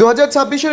দু হাজার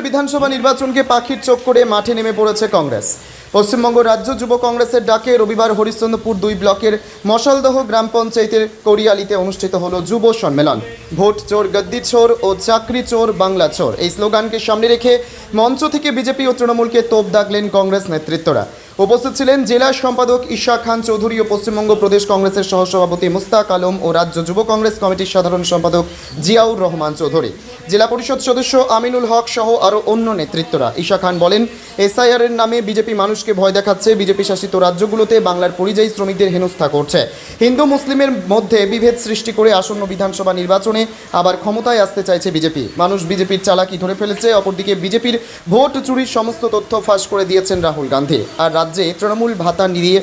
বিধানসভা নির্বাচনকে পাখির চোখ করে মাঠে নেমে পড়েছে কংগ্রেস। পশ্চিমবঙ্গ রাজ্য যুব কংগ্রেসের ডাকে রবিবার হরিশ্চন্দ্রপুর দুই ব্লকের মশালদহ গ্রাম পঞ্চায়েতের করিয়ালিতে অনুষ্ঠিত হলো যুব সম্মেলন। ভোট চোর, গদ্দি চোর ও চাকরি চোর, বাংলা চোর। এই স্লোগানকে সামনে রেখে মঞ্চ থেকে বিজেপি ও তৃণমূলকে তোপ দাগলেন কংগ্রেস নেতৃত্বরা। উপস্থিত ছিলেন জেলা সম্পাদক ঈশা খান চৌধুরী ও পশ্চিমবঙ্গ প্রদেশ কংগ্রেসের সহসভাপতি মুস্তাক আলম ও রাজ্য যুব কংগ্রেস কমিটির সাধারণ সম্পাদক জিয়াউর রহমান চৌধুরী। জেলা পরিষদ সদস্য আমিনুল হক সহ আরও অন্য নেতৃত্বরা। ঈশা খান বলেন, এসআইআর এর নামে বিজেপি মানুষকে ভয় দেখাচ্ছে, বিজেপি শাসিত রাজ্যগুলোতে বাংলার পরিযায়ী শ্রমিকদের হেনস্থা করছে। হিন্দু মুসলিমের মধ্যে বিভেদ সৃষ্টি করে আসন্ন বিধানসভা নির্বাচনে আবার ক্ষমতায় আসতে চাইছে বিজেপি। মানুষ বিজেপির চালাকি ধরে ফেলেছে, অপরদিকে বিজেপির ভোট চুরির সমস্ত তথ্য ফাঁস করে দিয়েছেন রাহুল গান্ধী। আর রাজ্যে তৃণমূল ভাতা নিয়ে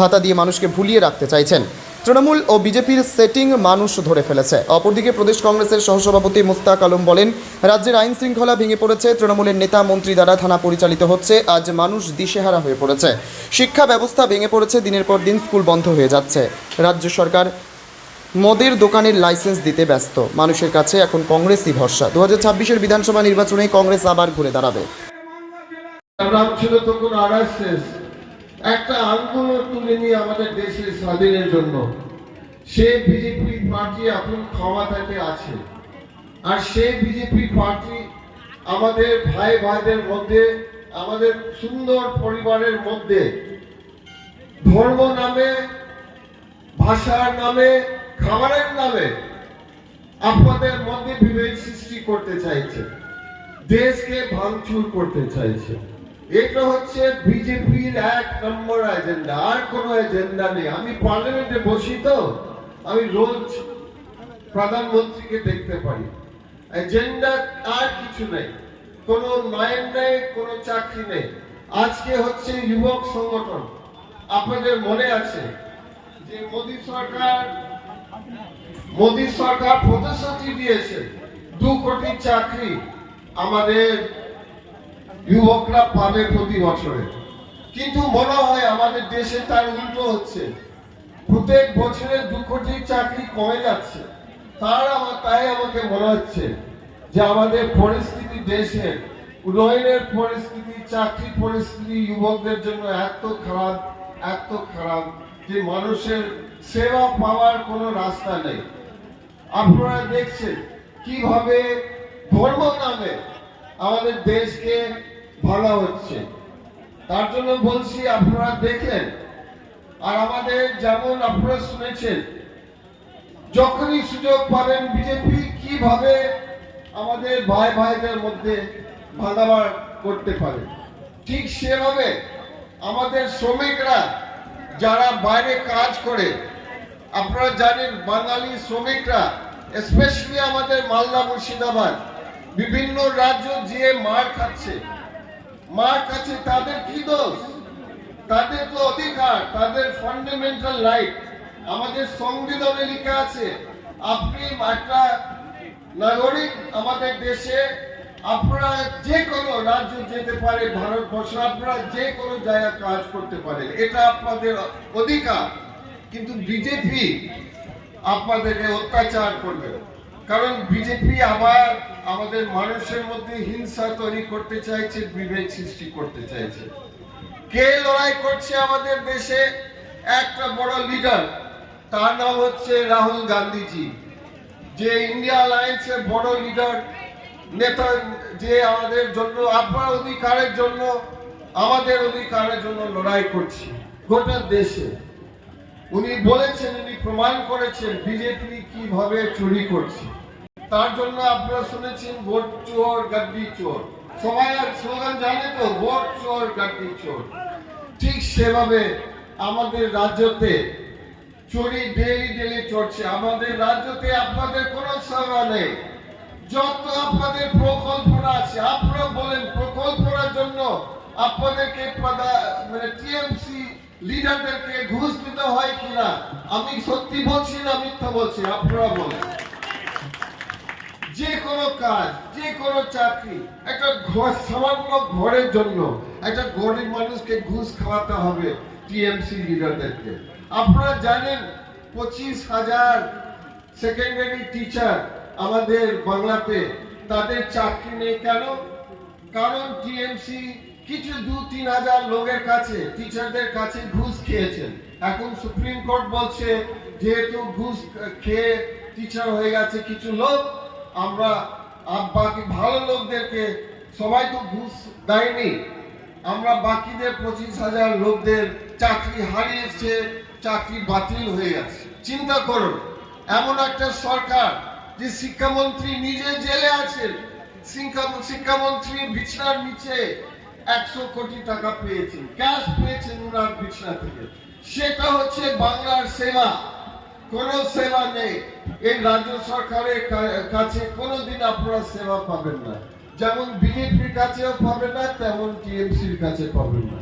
ভাতা দিয়ে মানুষকে ভুলিয়ে রাখতে চাইছেন। তৃণমূল ও বিজেপির সেটিং মানুষ ধরে ফেলেছে। অপরদিকে প্রদেশ কংগ্রেসের সহসভাপতি মুস্তাক আলম বলেন, রাজ্যের আইন শৃঙ্খলা ভেঙে পড়েছে, তৃণমূলের নেতা, মন্ত্রী দ্বারা থানা পরিচালিত হচ্ছে, আজ মানুষ দিশেহারা হয়ে পড়েছে। শিক্ষা ব্যবস্থা ভেঙে পড়েছে, দিনের পর দিন স্কুল বন্ধ হয়ে যাচ্ছে। রাজ্য সরকার মদের দোকানের লাইসেন্স দিতে ব্যস্ত। মানুষের কাছে এখন কংগ্রেসই ভরসা। দু হাজার ছাব্বিশের বিধানসভা নির্বাচনে কংগ্রেস আবার ঘুরে দাঁড়াবে। একটা আন্দোলন তুলে নিয়ে আমাদের দেশের স্বাধীনের জন্য। সে বিজেপি পার্টি এখন ক্ষমতাতে আছে। আর সেই বিজেপি পার্টি আমাদের ভাই ভাইদের মধ্যে, আমাদের সুন্দর পরিবারের মধ্যে, ধর্ম নামে, ভাষার নামে, খাবারের নামে আপনাদের মধ্যে বিভেদ সৃষ্টি করতে চাইছে। দেশকে ভাঙচুর করতে চাইছে। এটা হচ্ছে বিজেপির এক নম্বর এজেন্ডা আর কোনো এজেন্ডা নেই। আমি পার্লামেন্টে বসি তো, আমি রোজ প্রধানমন্ত্রীকে দেখতে পারি। এজেন্ডা আর কিছু নেই। কোনো নয়ন নেই, কোনো চাকরি নেই। আজকে হচ্ছে যুবক সংগঠন। আপনাদের মনে আছে যে মোদী সরকার মোদী সরকার প্রতিশ্রুতি দিয়েছে। দু কোটি চাকরি আমাদের যুবকরা পাবে প্রতি বছরে। কিন্তু মনে হয় আমাদের দেশে তার উল্টো হচ্ছে। প্রত্যেক বছরে দু কোটি চাকরি কমে যাচ্ছে। তার আমার তাই আমাকে মনে হচ্ছে যে আমাদের পরিস্থিতি দেশের উন্নয়নের পরিস্থিতি, চাকরি পরিস্থিতি, যুবকদের জন্য এত খারাপ এত খারাপ যে মানুষের সেবা পাওয়ার কোনো রাস্তা নেই। আপনারা দেখছেন কীভাবে ধর্ম নামে আমাদের দেশকে ভালো হচ্ছে। তার জন্য বলছি, আপনারা দেখেন, আর আমাদের যেমন আপনারা শুনেছেন, যখনই সুযোগ পাবেন বিজেপি কীভাবে আমাদের ভাই ভাইদের মধ্যে ভাগাভাগ করতে পারে, ঠিক সেভাবে আমাদের শ্রমিকরা যারা বাইরে কাজ করে, আপনারা জানেন বাঙালি শ্রমিকরা স্পেশালি আমাদের মালদা মুর্শিদাবাদ, বিভিন্ন রাজ্য যে মার খাচ্ছে। মার কাছে তাদের কি দোষ? তাদের তো অধিকার, তাদের ফান্ডামেন্টাল রাইট আমাদের সংবিধানে লেখা আছে, আপনি একটা নাগরিক আমাদের দেশে, আপনারা যে কোনো রাজ্য যেতে পারে, ভারতবর্ষ, আপনারা যে কোনো জায়গায় কাজ করতে পারেন এটা আপনাদের অধিকার। কিন্তু বিজেপি আপনাদেরকে অত্যাচার করবে। কারণ বিজেপি আবার আমাদের মানুষের মধ্যে হিংসা তৈরি করতে চাইছে, বিভেদ সৃষ্টি করতে চাইছে। কে লড়াই করছে আমাদের দেশে? একটা বড় লিডার তার নাম হচ্ছে রাহুল গান্ধীজি। যে ইন্ডিয়া অ্যালায়েন্সের বড় লিডার নেতা, যে আমাদের জন্য, আপনার অধিকারের জন্য, আমাদের অধিকারের জন্য লড়াই করছে গোটা দেশে। উনি বলেছেন, উনি প্রমাণ করেছেন বিজেপি কীভাবে চুরি করছে। তার জন্য আপনারা শুনেছেন, ভোট চোর গাদ্দি চোর। সবাই আর স্লোগান জানে তো, ভোট চোর গাদ্দি চোর। ঠিক সেভাবে আমাদের রাজ্যতে চুরি ডেলি ডেলি চড়ছে আমাদের রাজ্যতে আপনাদের কোনো সেবা নেই। যত আপনাদের প্রকল্পনা আছে, আপনারা বলেন প্রকল্পনার জন্য আপনাদেরকে মানে টিএমসি লিডারদেরকে ঘুষ দিতে হয় কিনা? আমি সত্যি বলছি না মিথ্যা বলছি, আপনারা বলেন। যে কোনো কাজ, যে কোনো চাকরি, একটা ঘর সামান্য ঘরের জন্য একটা গরিব মানুষকে ঘুষ খাওয়াতে হবে টিএমসি লিডারদেরকে। আপনারা জানেন, পঁচিশ হাজার সেকেন্ডারি টিচার আমাদের বাংলাতে তাদের চাকরি নেই কেন? কারণ টিএমসি কিছু দু, তিন হাজার লোকের কাছে টিচারদের কাছে ঘুষ খেয়েছেন। এখন সুপ্রিম কোর্ট বলছে, যেহেতু ঘুষ খেয়ে টিচার হয়ে গেছে কিছু লোক, আমরা বাকি ভালো লোকদেরকে, সবাই তো ঘুষ দেয়নি। আমরা বাকিদের পঁচিশ হাজার লোকদের চাকরি হারিয়েছে, চাকরি বাতিল হয়ে গেছে। চিন্তা করুন, এমন একটা সরকার যে শিক্ষামন্ত্রী নিজে জেলে আছেন শিক্ষামন্ত্রী বিছনার নিচে একশো কোটি টাকা পেয়েছেন। ক্যাশ পেয়েছেন উনার বিছনা থেকে। সেটা হচ্ছে বাংলার সেবা। কোন সেবা নেই। এই রাজ্য সরকারের কাছে কোনোদিন আপনারা সেবা পাবেন না। যেমন বিজেপির কাছেও পাবেন না, তেমন টিএমসির কাছে পাবেন না।